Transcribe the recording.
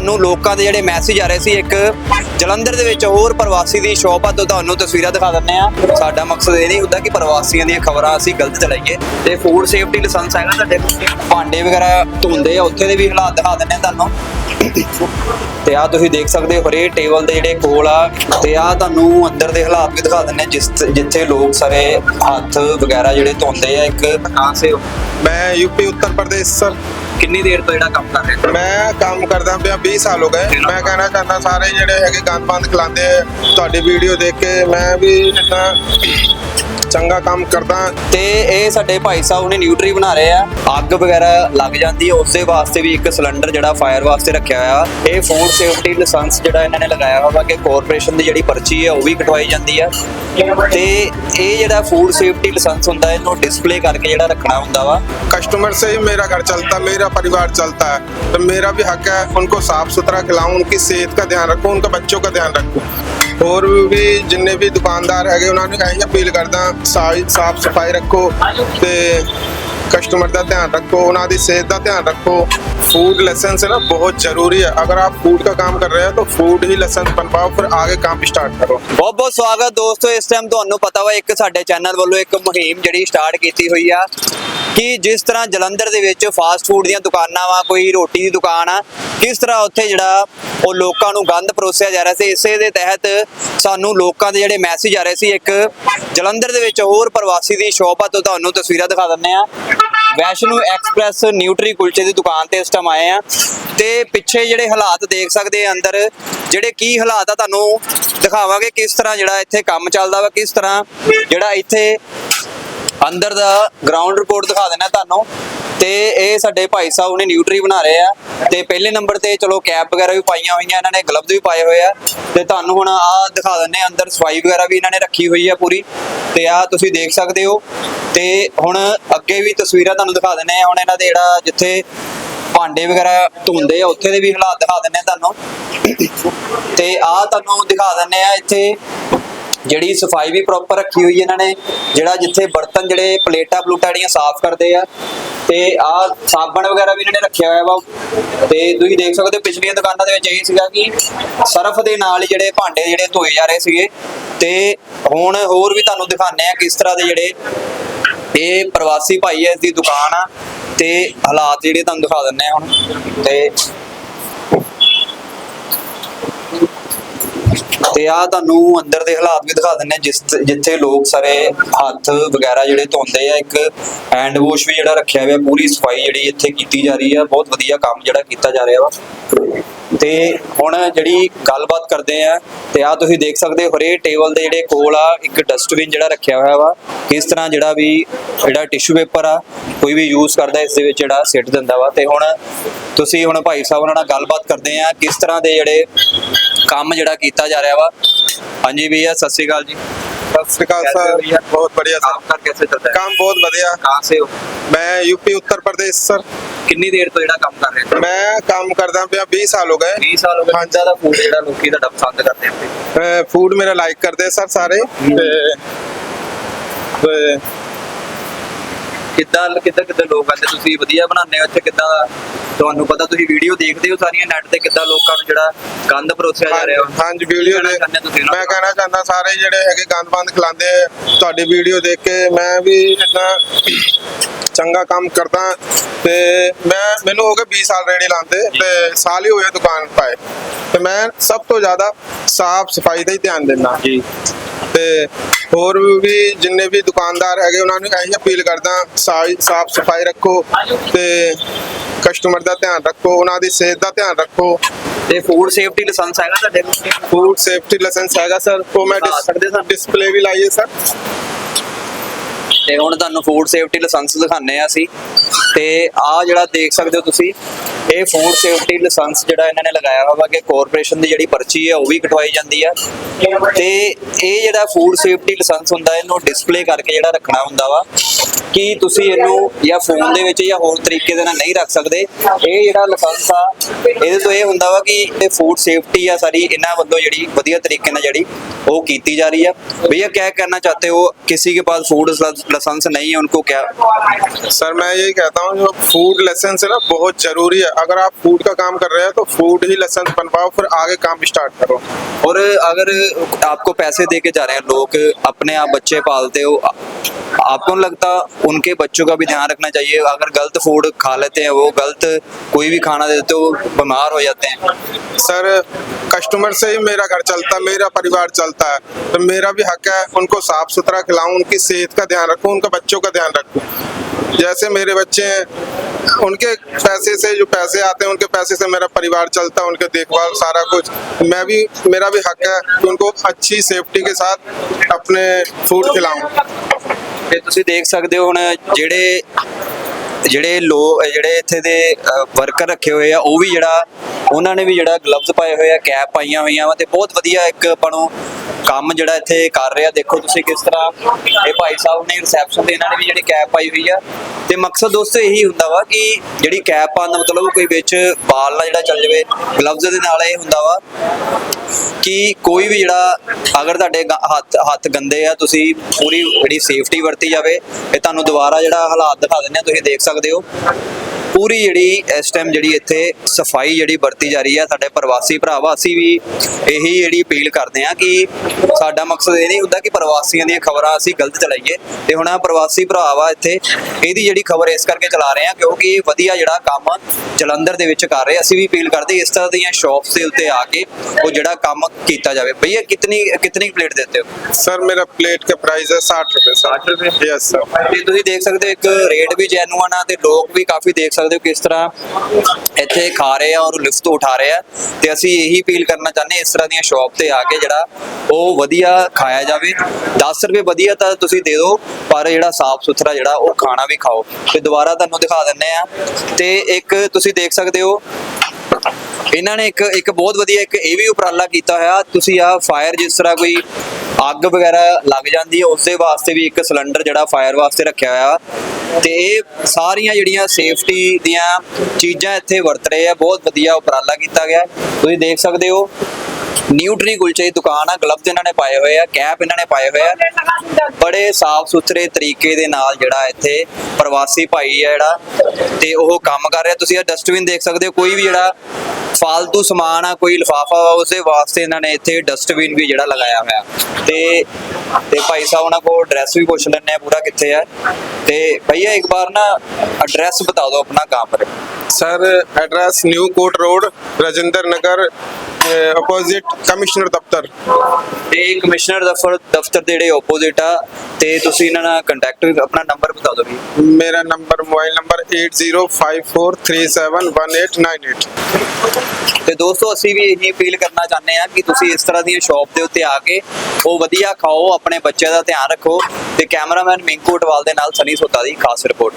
ਸਾਨੂੰ ਲੋਕਾਂ ਦੇ ਜਿਹੜੇ ਮੈਸੇਜ ਆ ਰਹੇ ਸੀ, ਇੱਕ ਜਲੰਧਰ ਦੇ ਵਿੱਚ ਹੋਰ ਪ੍ਰਵਾਸੀ ਦੀ ਸ਼ੌਪ ਆ, ਤੋਂ ਤੁਹਾਨੂੰ ਤਸਵੀਰਾਂ ਦਿਖਾ ਦਿੰਨੇ ਆ ਸਾਡਾ ਮਕਸਦ ਇਹ ਨਹੀਂ ਹੁੰਦਾ ਕਿ ਪ੍ਰਵਾਸੀਆਂ ਦੀਆਂ ਖਬਰਾਂ ਅਸੀਂ ਗਲਤ ਚਲਾਈਏ, ਤੇ ਫੂਡ ਸੇਫਟੀ ਲਾਇਸੈਂਸ ਹੈਗਾ ਤੁਹਾਡੇ ਕੋਲ। ਭਾਂਡੇ ਵਗੈਰਾ ਧੁੰਦੇ ਆ, ਉੱਥੇ ਦੇ ਵੀ ਹਾਲਾਤ ਦਿਖਾ ਦਿੰਨੇ ਆ ਤੁਹਾਨੂੰ। ਤੇ ਆ ਤੁਸੀਂ ਦੇਖ ਸਕਦੇ ਹੋ ਹਰੇ ਟੇਬਲ ਦੇ ਜਿਹੜੇ ਕੋਲ ਆ, ਤੇ ਆ ਤੁਹਾਨੂੰ ਅੰਦਰ ਦੇ ਹਾਲਾਤ ਵੀ ਦਿਖਾ ਦਿੰਨੇ ਜਿਸ ਜਿੱਥੇ ਲੋਕ ਸਾਰੇ ਹੱਥ ਵਗੈਰਾ ਜਿਹੜੇ ਧੋਂਦੇ ਆ, ਇੱਕ ਕਾਂ ਸੇ ਮੈਂ ਯੂਪੀ ਉੱਤਰ ਪ੍ਰਦੇਸ਼, ਸਰ। ਕਿੰਨੀ ਦੇਰ ਤੋਂ ਜਿਹੜਾ ਕੰਮ ਕਰ ਰਹੇ ਹੋ? ਮੈਂ ਕੰਮ ਕਰਦਾ ਪਿਆ 20 ਸਾਲ ਹੋ ਗਏ। ਮੈਂ ਕਹਿਣਾ ਚਾਹੁੰਦਾ ਸਾਰੇ ਜਿਹੜੇ ਹੈਗੇ ਗੰਦ ਬੰਦ ਖਿਲਾਉਂਦੇ ਤੁਹਾਡੀ ਵੀਡੀਓ ਦੇਖ ਕੇ ਮੈਂ ਵੀ ਇੰਨਾ ਚੰਗਾ ਕੰਮ ਕਰਦਾ ਤੇ ਇਹ ਸਾਡੇ ਭਾਈ ਸਾਹਿਬ ਨੇ ਨਿਊਟਰੀ ਬਣਾ ਰਹੇ ਆ ਅੱਗ ਵਗੈਰਾ ਲੱਗ ਜਾਂਦੀ ਹੈ ਉਸ ਦੇ ਵਾਸਤੇ ਵੀ ਇੱਕ ਸਿਲੰਡਰ ਜਿਹੜਾ ਫਾਇਰ ਵਾਸਤੇ ਰੱਖਿਆ ਹੋਇਆ ਇਹ ਫੂਡ ਸੇਫਟੀ ਲਾਇਸੈਂਸ ਜਿਹੜਾ ਇਹਨਾਂ ਨੇ ਲਗਾਇਆ ਹੋਇਆ ਵਾ ਕਿ ਕਾਰਪੋਰੇਸ਼ਨ ਦੀ ਜਿਹੜੀ ਪਰਚੀ ਹੈ ਉਹ ਵੀ ਕਟਵਾਈ ਜਾਂਦੀ ਆ ਤੇ ਇਹ ਜਿਹੜਾ ਫੂਡ ਸੇਫਟੀ ਲਾਇਸੈਂਸ ਹੁੰਦਾ ਇਹਨੂੰ ਡਿਸਪਲੇ ਕਰਕੇ ਜਿਹੜਾ ਰੱਖਣਾ ਹੁੰਦਾ ਵਾ कस्टमर से ही मेरा घर चलता है मेरा परिवार चलता है तो मेरा भी हक है उनको साफ सुथरा खिलाऊं उनकी सेहत का ध्यान रखूं उनके बच्चों का ध्यान रखूं ਹੋਰ ਵੀ ਜਿੰਨੇ ਵੀ ਦੁਕਾਨਦਾਰ ਹੈਗੇ, ਉਹਨਾਂ ਨੂੰ ਇਹੀ ਅਪੀਲ ਕਰਦਾ, ਸਾਫ਼ ਸਫ਼ਾਈ ਰੱਖੋ ਤੇ ਕਸਟਮਰ ਦਾ ਧਿਆਨ ਰੱਖੋ ਉਹਨਾਂ ਦੀ ਸਿਹਤ ਦਾ ਧਿਆਨ ਰੱਖੋ फूड लाइसेंस है ना बहुत जरूरी है अगर आप फूड का काम कर रहे हैं तो फूड ही लाइसेंस बनवाओ फिर आगे काम स्टार्ट करो ਬਹੁਤ ਬਹੁਤ ਸਵਾਗਤ ਦੋਸਤੋ ਇਸ ਟਾਈਮ ਤੁਹਾਨੂੰ ਪਤਾ ਵਾ ਇੱਕ ਸਾਡੇ ਚੈਨਲ ਵੱਲੋਂ ਇੱਕ ਮੁਹਿੰਮ ਜਿਹੜੀ ਸਟਾਰਟ ਕੀਤੀ ਹੋਈ ਆ ਕਿ ਜਿਸ ਤਰ੍ਹਾਂ ਜਲੰਧਰ ਦੇ ਵਿੱਚ ਫਾਸਟ ਫੂਡ ਦੀਆਂ ਦੁਕਾਨਾਂ ਵਾ ਕੋਈ ਰੋਟੀ ਦੀ ਦੁਕਾਨ ਆ ਕਿਸ ਤਰ੍ਹਾਂ ਉੱਥੇ ਜਿਹੜਾ ਉਹ ਲੋਕਾਂ ਨੂੰ ਗੰਦ ਪਰੋਸਿਆ ਜਾ ਰਿਹਾ ਸੀ ਇਸੇ ਦੇ ਤਹਿਤ ਸਾਨੂੰ ਲੋਕਾਂ ਦੇ ਜਿਹੜੇ ਮੈਸੇਜ ਆ ਰਹੇ ਸੀ ਇੱਕ ਜਲੰਧਰ ਦੇ ਵਿੱਚ ਹੋਰ ਪ੍ਰਵਾਸੀ ਦੀ ਸ਼ੌਪ ਆ ਤੋਂ ਤੁਹਾਨੂੰ ਤਸਵੀਰਾਂ ਦਿਖਾ ਦਿੰਨੇ ਆ ਵੈਸ਼ਨੂ ਐਕਸਪ੍ਰੈਸ ਨਿਊਟਰੀ ਕੁਲਚੇ ਦੀ ਦੁਕਾਨ ਤੇ ਇਸ ਟਾਈਮ ਆਏ ਆ ਤੇ ਪਿੱਛੇ ਜਿਹੜੇ ਹਾਲਾਤ ਦੇਖ ਸਕਦੇ ਆ ਅੰਦਰ, ਜਿਹੜੇ ਕੀ ਹਾਲਾਤ ਆ ਤੁਹਾਨੂੰ ਦਿਖਾਵਾਂਗੇ ਕਿਸ ਤਰ੍ਹਾਂ ਜਿਹੜਾ ਇੱਥੇ ਕੰਮ ਚੱਲਦਾ ਵਾ, ਕਿਸ ਤਰ੍ਹਾਂ ਜਿਹੜਾ ਇੱਥੇ ਅੰਦਰ ਦਾ ਗਰਾਊਂਡ ਰਿਪੋਰਟ ਦਿਖਾ ਦੇਣਾ ਤੁਹਾਨੂੰ। ਤੇ ਇਹ ਸਾਡੇ ਭਾਈ ਸਾਹਿਬ ਨੇ ਨਿਊਟਰੀ ਬਣਾ ਰਹੇ ਆ। ਤੇ ਪਹਿਲੇ ਨੰਬਰ ਤੇ ਚਲੋ ਕੈਪ ਵਗੈਰਾ ਵੀ ਪਾਈਆਂ ਹੋਈਆਂ, ਇਹਨਾਂ ਨੇ ਗਲਵਜ਼ ਵੀ ਪਾਏ ਹੋਏ ਆ। ਤੇ ਤੁਹਾਨੂੰ ਹੁਣ ਆ ਦਿਖਾ ਦਿੰਨੇ ਆ ਅੰਦਰ ਸਫ਼ਾਈ ਵਗੈਰਾ ਵੀ ਇਹਨਾਂ ਨੇ ਰੱਖੀ ਹੋਈ ਆ ਪੂਰੀ। ਤੇ ਆ ਤੁਸੀਂ ਦੇਖ ਸਕਦੇ ਹੋ। ਤੇ ਹੁਣ ਅੱਗੇ ਵੀ ਤਸਵੀਰਾਂ ਤੁਹਾਨੂੰ ਦਿਖਾ ਦਿੰਨੇ ਆ। ਹੁਣ ਇਹਨਾਂ ਦੇ ਜਿਹੜਾ ਜਿੱਥੇ ਭਾਂਡੇ ਵਗੈਰਾ ਧੁੰਦੇ ਆ, ਉੱਥੇ ਦੇ ਵੀ ਹਾਲਾਤ ਦਿਖਾ ਦਿੰਨੇ ਆ ਤੁਹਾਨੂੰ। ਤੇ ਆ ਤੁਹਾਨੂੰ ਦਿਖਾ ਦਿੰਨੇ ਆ ਇੱਥੇ ਜਿਹੜੀ ਸਫ਼ਾਈ ਵੀ ਪ੍ਰੋਪਰ ਰੱਖੀ ਹੋਈ ਇਹਨਾਂ ਨੇ, ਜਿਹੜਾ ਜਿੱਥੇ ਬਰਤਨ ਜਿਹੜੇ ਪਲੇਟਾਂ ਪਲੂਟਾਂ ਜਿਹੜੀਆਂ ਸਾਫ਼ ਕਰਦੇ ਆ, ਤੇ ਆ ਸਾਬਣ ਵਗੈਰਾ ਵੀ ਇਹਨਾਂ ਨੇ ਰੱਖਿਆ ਹੋਇਆ ਵਾ। ਤੇ ਤੁਸੀਂ ਦੇਖ ਸਕਦੇ ਹੋ ਪਿਛਲੀਆਂ ਦੁਕਾਨਾਂ ਦੇ ਵਿੱਚ ਇਹ ਸੀਗਾ ਕਿ ਸਰਫ ਦੇ ਨਾਲ ਹੀ ਜਿਹੜੇ ਭਾਂਡੇ ਜਿਹੜੇ ਧੋਏ ਜਾ ਰਹੇ ਸੀਗੇ। ਤੇ ਹੁਣ ਹੋਰ ਵੀ ਤੁਹਾਨੂੰ ਦਿਖਾਣੇ ਆ ਕਿਸ ਤਰ੍ਹਾਂ ਦੇ ਜਿਹੜੇ ਇਹ ਪ੍ਰਵਾਸੀ ਭਾਈ ਹੈ ਇਸ ਦੀ ਦੁਕਾਨ ਆ, ਤੇ ਹਾਲਾਤ ਜਿਹੜੇ ਤੁਹਾਨੂੰ ਦਿਖਾ ਦਿੰਨੇ ਆ ਹੁਣ। ਤੇ ਤੇ ਆ ਤੁਹਾਨੂੰ ਅੰਦਰ ਦੇ ਹਾਲਾਤ ਵੀ ਦਿਖਾ ਦਿੰਨੇ ਜਿਸ ਜਿੱਥੇ ਲੋਕ ਸਾਰੇ ਹੱਥ ਵਗੈਰਾ ਜਿਹੜੇ ਧੋਂਦੇ ਆ, ਇੱਕ ਹੈਂਡ ਵਾਸ਼ ਵੀ ਜਿਹੜਾ ਰੱਖਿਆ ਹੋਇਆ, ਪੂਰੀ ਸਫ਼ਾਈ ਜਿਹੜੀ ਇੱਥੇ ਕੀਤੀ ਜਾ ਰਹੀ ਆ, ਬਹੁਤ ਵਧੀਆ ਕੰਮ ਜਿਹੜਾ ਕੀਤਾ ਜਾ ਰਿਹਾ ਵਾ। ਤੇ ਹੁਣ ਜਿਹੜੀ ਗੱਲਬਾਤ ਕਰਦੇ ਆ ਤੇ ਆ ਤੁਸੀਂ ਦੇਖ ਸਕਦੇ ਹੋ ਹਰੇ ਟੇਬਲ ਦੇ ਜਿਹੜੇ ਕੋਲ ਆ ਇੱਕ ਡਸਟਬਿਨ ਜਿਹੜਾ ਰੱਖਿਆ ਹੋਇਆ ਵਾ ਕਿਸ ਤਰ੍ਹਾਂ ਜਿਹੜਾ ਵੀ ਜਿਹੜਾ ਟਿਸ਼ੂ ਪੇਪਰ ਆ ਕੋਈ ਵੀ ਯੂਜ਼ ਕਰਦਾ ਇਸ ਦੇ ਵਿੱਚ ਜਿਹੜਾ ਸਿੱਟ ਦਿੰਦਾ ਵਾ ਤੇ ਹੁਣ ਤੁਸੀਂ ਹੁਣ ਭਾਈ ਸਾਹਿਬ ਉਹਨਾਂ ਨਾਲ ਗੱਲਬਾਤ ਕਰਦੇ ਆ ਕਿਸ ਤਰ੍ਹਾਂ ਦੇ ਜਿਹੜੇ ਕੰਮ ਜਿਹੜਾ ਕੀਤਾ ਜਾ ਰਿਹਾ ਵਾ ਹਾਂਜੀ ਭਈਆ ਸਤਿ ਸ਼੍ਰੀ ਅਕਾਲ ਜੀ सत श्रीकाल कैसे हो सर भैया? बहुत बढ़िया सर आपका कैसे चलता है काम बहुत बढ़िया कहाँ से हो मैं यूपी उत्तर प्रदेश सर ਕਿੰਨੀ ਦੇਰ ਤੋਂ ਜਿਹੜਾ ਕੰਮ ਕਰ ਰਹੇ ਹੋ? ਮੈਂ ਕੰਮ ਕਰਦਾ ਪਿਆ 20 ਸਾਲ ਹੋ ਗਏ। 20 ਸਾਲ ਹੋ ਗਏ। ਹਾਂਜੀ। ਕਿੰਦਾ ਦਾ ਫੂਡ ਜਿਹੜਾ ਲੋਕੀ ਤੁਹਾਡਾ ਪਸੰਦ ਕਰਦੇ ਆ। ਫੂਡ ਮੇਰਾ ਲਾਈਕ ਕਰਦੇ ਸਰ ਸਾਰੇ। ਤੇ ਕਿੱਦਾਂ ਕਿੱਦਾਂ ਕਿੱਦਾਂ ਲੋਕ ਆਉਂਦੇ ਤੁਸੀਂ ਵਧੀਆ ਬਣਾਉਂਦੇ ਹੋ ਇੱਥੇ ਕਿੱਦਾਂ ਤੁਹਾਨੂੰ ਪਤਾ ਤੁਸੀਂ ਵੀਡੀਓ ਦੇਖਦੇ ਹੋ ਸਾਰੀਆਂ ਨੈਟ ਤੇ ਕਿੱਦਾਂ ਲੋਕਾਂ ਨੂੰ ਜਿਹੜਾ ਗੰਦ ਪਰੋਸਿਆ ਜਾ ਰਿਹਾ? ਹਾਂਜੀ ਵੀਡੀਓ ਦੇ ਮੈਂ? ਕਹਿਣਾ ਚਾਹੁੰਦਾ ਸਾਰੇ ਜਿਹੜੇ ਹੈਗੇ ਗੰਦ ਬੰਦ ਖਿਲਾਉਂਦੇ ਤੁਹਾਡੀ ਵੀਡੀਓ ਦੇਖ ਕੇ ਮੈਂ ਵੀ ਇੰਨਾ ਚੰਗਾ ਕੰਮ ਕਰਦਾ ਤੇ ਮੈਂ ਮੈਨੂੰ ਹੋ ਗਏ 20 ਸਾਲ ਰੇੜੀ ਲਾਉਂਦੇ ਤੇ ਸਾਲ ਹੀ ਹੋਏ ਦੁਕਾਨ ਪਾਏ ਤੇ ਮੈਂ ਸਭ ਤੋਂ ਜ਼ਿਆਦਾ ਸਾਫ਼ ਸਫ਼ਾਈ ਦਾ ਹੀ ਧਿਆਨ ਦਿੰਦਾ। ਜੀ। ਤੇ ਹੋਰ ਵੀ ਜਿੰਨੇ ਵੀ ਦੁਕਾਨਦਾਰ ਹੈਗੇ ਉਹਨਾਂ ਨੂੰ ਇਹੀ ਅਪੀਲ ਕਰਦਾ ਸਾਫ਼ ਸਫ਼ਾਈ ਰੱਖੋ ਤੇ ਕਸਟਮਰ ਦਾ ਧਿਆਨ ਰੱਖੋ ਉਹਨਾਂ ਦੀ ਸਿਹਤ ਦਾ ਧਿਆਨ ਰੱਖੋ। ਤੇ ਫੂਡ ਸੇਫਟੀ ਲਾਇਸੈਂਸ ਹੈਗਾ ਤੁਹਾਡੇ ਕੋਲ? ਫੂਡ ਸੇਫਟੀ ਲਾਇਸੈਂਸ ਹੈਗਾ ਸਰ ਸਰ? ਡਿਸਪਲੇ ਵੀ ਲਾਈਏ ਸਰ ਤੇ ਹੁਣ ਤੁਹਾਨੂੰ ਫੂਡ ਸੇਫਟੀ ਲਾਇਸੈਂਸ ਦਿਖਾਣੇ ਆ ਅਸੀਂ। ਤੇ ਆ ਜਿਹੜਾ ਦੇਖ ਸਕਦੇ ਹੋ ਤੁਸੀਂ ਇਹ ਫੂਡ ਸੇਫਟੀ ਲਾਇਸੈਂਸ ਜਿਹੜਾ ਇਹਨਾਂ ਨੇ ਲਗਾਇਆ ਹੋਇਆ ਵਾ ਕਿ ਕਾਰਪੋਰੇਸ਼ਨ ਦੀ ਜਿਹੜੀ ਪਰਚੀ ਹੈ ਉਹ ਵੀ ਕਟਵਾਈ ਜਾਂਦੀ ਆ ਤੇ ਇਹ ਜਿਹੜਾ ਫੂਡ ਸੇਫਟੀ ਲਾਇਸੈਂਸ ਹੁੰਦਾ ਇਹਨੂੰ ਡਿਸਪਲੇ ਕਰਕੇ ਜਿਹੜਾ ਰੱਖਣਾ ਹੁੰਦਾ ਵਾ ਕਿ ਤੁਸੀਂ ਇਹਨੂੰ ਜਾਂ ਫੋਨ ਦੇ ਵਿੱਚ ਜਾਂ ਹੋਰ ਤਰੀਕੇ ਦੇ ਨਾਲ ਨਹੀਂ ਰੱਖ ਸਕਦੇ ਇਹ ਜਿਹੜਾ ਲਾਇਸੈਂਸ ਆ ਇਹਦੇ ਤੋਂ ਇਹ ਹੁੰਦਾ ਵਾ ਕਿ ਇਹ ਫੂਡ ਸੇਫਟੀ ਆ ਸਾਰੀ ਇਹਨਾਂ ਵੱਲੋਂ ਜਿਹੜੀ ਵਧੀਆ ਤਰੀਕੇ ਨਾਲ ਜਿਹੜੀ ਉਹ ਕੀਤੀ ਜਾ ਰਹੀ है भैया क्या कहना चाहते हो किसी के पास फूड लाइसेंस नहीं है उनको क्या सर मैं यही कहता हूँ जो फूड लाइसेंस है ना बहुत जरूरी है अगर आप फ़ूड का काम कर रहे हैं तो फ़ूड ही लाइसेंस बनवाओ फिर आगे काम स्टार्ट करो। और अगर आपको पैसे दे के जा रहे हैं लोग अपने आप बच्चे पालते हो आपको नहीं लगता उनके बच्चों का भी ध्यान रखना चाहिए? अगर गलत फ़ूड खा लेते हैं वो गलत कोई भी खाना देते हो बीमार हो जाते हैं। सर कस्टमर से ही मेरा घर चलता है मेरा परिवार चलता है। तो मेरा भी हक है उनको साफ़ सुथरा खिलाऊं उनकी सेहत का ध्यान रखूँ उनके बच्चों का ध्यान रखूँ। जैसे मेरे बच्चे हैं उनके पैसे से जो पैसे आते हैं उनके पैसे से मेरा परिवार चलता है उनके देखभाल सारा कुछ मैं भी मेरा भी हक है कि उनको अच्छी सेफ्टी के साथ अपने फूड खिलाऊं ਤੇ ਤੁਸੀਂ ਦੇਖ ਸਕਦੇ ਹੋ ਹੁਣ ਜਿਹੜੇ ਜਿਹੜੇ ਲੋਕ ਜਿਹੜੇ ਇੱਥੇ ਦੇ ਵਰਕਰ ਰੱਖੇ ਹੋਏ ਆ ਉਹ ਵੀ ਜਿਹੜਾ ਉਹਨਾਂ ਨੇ ਵੀ ਜਿਹੜਾ ਗਲਵਜ਼ ਪਾਏ ਹੋਏ ਆ ਕੈਪ ਪਾਈਆਂ ਹੋਈਆਂ ਵਾ ਤੇ ਬਹੁਤ ਵਧੀਆ ਇੱਕ ਆਪਾਂ ਨੂੰ ਕੰਮ ਜਿਹੜਾ ਇੱਥੇ ਕਰ ਰਿਹਾ, ਦੇਖੋ ਤੁਸੀਂ ਕਿਸ ਤਰ੍ਹਾਂ ਇਹ ਭਾਈ ਸਾਹਿਬ ਨੇ ਰਿਸੈਪਸ਼ਨ ਤੇ ਇਹਨਾਂ ਨੇ ਵੀ ਜਿਹੜੀ ਕੈਪ ਪਾਈ ਹੋਈ ਆ। ਤੇ ਮਕਸਦ ਦੋਸਤੋ ਇਹੀ ਹੁੰਦਾ ਵਾ ਕਿ ਜਿਹੜੀ ਕੈਪ ਪਾਉਣ ਦਾ ਮਤਲਬ ਕੋਈ ਵਿੱਚ ਬਾਲ ਨਾ ਜਿਹੜਾ ਚੱਲ ਜਾਵੇ ਗਲਵਜ਼ ਦੇ ਨਾਲ ਇਹ ਹੁੰਦਾ ਵਾ ਕਿ ਕੋਈ ਵੀ ਜਿਹੜਾ ਅਗਰ ਤੁਹਾਡੇ ਗ- ਹੱਥ ਹੱਥ ਗੰਦੇ ਆ, ਤੁਸੀਂ ਪੂਰੀ ਜਿਹੜੀ ਸੇਫਟੀ ਵਰਤੀ ਜਾਵੇ ਇਹ ਤੁਹਾਨੂੰ ਦੁਬਾਰਾ ਜਿਹੜਾ ਹਾਲਾਤ ਦਿਖਾ ਦਿੰਦੇ ਆ, ਤੁਸੀਂ ਦੇਖ ਸਕਦੇ ਹੋ। ਪੂਰੀ ਜਿਹੜੀ ਇਸ ਟਾਈਮ ਜਿਹੜੀ ਇੱਥੇ ਸਫਾਈ ਜਿਹੜੀ ਵਰਤੀ ਜਾ ਰਹੀ ਆ ਸਾਡੇ ਪ੍ਰਵਾਸੀ ਭਰਾਵਾ ਅਸੀਂ ਵੀ ਇਹੀ ਜਿਹੜੀ ਅਪੀਲ ਕਰਦੇ ਆ ਕਿ ਸਾਡਾ ਮਕਸਦ ਇਹ ਨਹੀਂ ਹੁੰਦਾ ਕਿ ਪ੍ਰਵਾਸੀਆਂ ਦੀਆਂ ਖਬਰਾਂ ਅਸੀਂ ਗਲਤ ਚਲਾਈਏ ਤੇ ਹੁਣ ਆ ਪ੍ਰਵਾਸੀ ਭਰਾਵਾ ਇੱਥੇ ਇਹਦੀ ਜਿਹੜੀ ਖਬਰ ਇਸ ਕਰਕੇ ਚਲਾ ਰਹੇ ਆ ਕਿਉਂਕਿ ਇਹ ਵਧੀਆ ਜਿਹੜਾ ਕੰਮ ਜਲੰਧਰ ਦੇ ਵਿੱਚ ਕਰ ਰਹੇ ਆ। ਅਸੀਂ ਵੀ ਅਪੀਲ ਕਰਦੇ ਇਸ ਤਰ੍ਹਾਂ ਦੀਆਂ ਸ਼ਾਪਸ ਦੇ ਉੱਤੇ ਆ ਕੇ ਉਹ ਜਿਹੜਾ ਕੰਮ ਕੀਤਾ ਜਾਵੇ ਭਈਆ ਕਿਤਨੀ ਕਿਤਨੀ ਪਲੇਟ ਦਿੰਦੇ ਹੋ सर मेरा प्लेट का प्राइस है साठ रुपए साठ रुपए यस सर ਤੇ ਤੁਸੀਂ ਦੇਖ ਸਕਦੇ ਹੋ ਇੱਕ ਰੇਟ ਵੀ ਜੈਨੂਅਨ ਆ ਤੇ ਲੋਕ ਵੀ ਕਾਫੀ ਦੇਖ ਸਕਦੇ ਹੋ ਕਿਸ ਤਰ੍ਹਾਂ ਇੱਥੇ ਖਾ ਰਹੇ ਆ ਔਰ ਲਿਫਟ ਉਠਾ ਰਹੇ ਆ। ਤੇ ਅਸੀਂ ਇਹੀ ਅਪੀਲ ਕਰਨਾ ਚਾਹੁੰਦੇ ਇਸ ਤਰ੍ਹਾਂ ਦੀਆਂ ਸ਼ਾਪ ਤੇ ਆ ਕੇ ਜਿਹੜਾ ਉਹ ਵਧੀਆ ਖਾਇਆ ਜਾਵੇ। 10 ਰੁਪਏ ਵਧੀਆ ਤਾਂ ਤੁਸੀਂ ਦੇ ਦਿਓ, ਪਰ ਜਿਹੜਾ ਸਾਫ਼ ਸੁਥਰਾ ਜਿਹੜਾ ਉਹ ਖਾਣਾ ਵੀ ਖਾਓ। ਤੇ ਦੁਬਾਰਾ ਤੁਹਾਨੂੰ ਦਿਖਾ ਦਿੰਨੇ ਆ ਤੇ ਇੱਕ ਤੁਸੀਂ ਦੇਖ ਸਕਦੇ ਹੋ, ਇਹਨਾਂ ਨੇ ਇੱਕ ਇੱਕ ਬਹੁਤ ਵਧੀਆ ਇੱਕ ਇਹ ਵੀ ਉਪਰਾਲਾ ਕੀਤਾ ਹੋਇਆ। ਤੁਸੀਂ ਆ ਫਾਇਰ ਜਿਸ ਤਰ੍ਹਾਂ ਕੋਈ ਅੱਗ ਵਗੈਰਾ ਲੱਗ ਜਾਂਦੀ ਹੈ, ਉਸੇ ਵਾਸਤੇ ਵੀ ਇੱਕ ਸਿਲੰਡਰ ਜਿਹੜਾ ਫਾਇਰ ਵਾਸਤੇ ਰੱਖਿਆ ਹੋਇਆ। ਤੇ ਇਹ ਸਾਰੀਆਂ ਜਿਹੜੀਆਂ ਸੇਫਟੀ ਦੀਆਂ ਚੀਜ਼ਾਂ ਇੱਥੇ ਵਰਤ ਰਹੇ ਆ, ਬਹੁਤ ਵਧੀਆ ਉਪਰਾਲਾ ਕੀਤਾ ਗਿਆ। ਤੁਸੀਂ ਦੇਖ ਸਕਦੇ ਹੋ, ਨਿਊਟਰੀ ਕੁਲਚੇ ਦੀ ਦੁਕਾਨ ਆ ਗਲਵਜ਼ ਇਹਨਾਂ ਨੇ ਪਾਏ ਹੋਏ ਆ ਕੈਪ ਇਹਨਾਂ ਨੇ ਪਾਏ ਹੋਏ ਆ। ਬੜੇ ਸਾਫ਼ ਸੁਥਰੇ ਤਰੀਕੇ ਦੇ ਨਾਲ ਜਿਹੜਾ ਇੱਥੇ ਪ੍ਰਵਾਸੀ ਭਾਈ ਆ ਜਿਹੜਾ, ਤੇ ਉਹ ਕੰਮ ਕਰ ਰਿਹਾ। ਤੁਸੀਂ ਇਹ ਡਸਟਬਿਨ ਦੇਖ ਸਕਦੇ ਹੋ, ਕੋਈ ਵੀ ਜਿਹੜਾ ਫਾਲਤੂ ਸਮਾਨ ਆ, ਕੋਈ ਲਫਾਫਾ ਵਾ, ਉਸੇ ਵਾਸਤੇ ਇਹਨਾਂ ਨੇ ਇੱਥੇ ਡਸਟਬਿਨ ਵੀ ਜਿਹੜਾ ਲਗਾਇਆ ਹੋਇਆ। ਤੇ ਤੇ ਭਾਈ ਸਾਹਿਬ ਉਹਨਾਂ ਕੋਲ ਐਡਰੈਸ ਵੀ ਪੁੱਛ ਲੈਣੇ ਆ ਪੂਰਾ ਕਿੱਥੇ ਹੈ ਤੇ ਭਈਆ, ਇੱਕ ਵਾਰ ਨਾ ਐਡਰੈਸ ਬਤਾ ਦਿਓ ਆਪਣਾ ਗਾਂ sir address new Kot road Rajinder Nagar opposite commissioner ਦਫ਼ਤਰ। ਤੇ ਕਮਿਸ਼ਨਰ ਦਫ਼ਤਰ ਦਫ਼ਤਰ ਦੇ ਜਿਹੜੇ ਆਪੋਜ਼ਿਟ ਆ ਤੇ ਤੁਸੀਂ ਇਹਨਾਂ ਨਾਲ ਕੰਟੈਕਟ ਆਪਣਾ ਨੰਬਰ ਬਤਾ ਦਿਓ ਜੀ ਮੇਰਾ ਨੰਬਰ ਮੋਬਾਈਲ ਨੰਬਰ 8054371898 ਤੇ ਦੋਸਤੋ ਅਸੀਂ ਵੀ ਇਹੀ ਅਪੀਲ ਕਰਨਾ ਚਾਹੁੰਦੇ ਆ ਕਿ ਤੁਸੀਂ ਇਸ ਤਰ੍ਹਾਂ ਦੀਆਂ ਸ਼ਾਪ ਦੇ ਉੱਤੇ ਆ ਕੇ ਉਹ ਵਧੀਆ ਖਾਓ ਆਪਣੇ ਬੱਚਿਆਂ ਦਾ ਧਿਆਨ ਰੱਖੋ। ਤੇ ਕੈਮਰਾਮੈਨ ਮਿੰਕੂ ਟਵਾਲ ਦੇ ਨਾਲ ਸਨੀ ਸੋਤਾ ਦੀ ਖਾਸ ਰਿਪੋਰਟ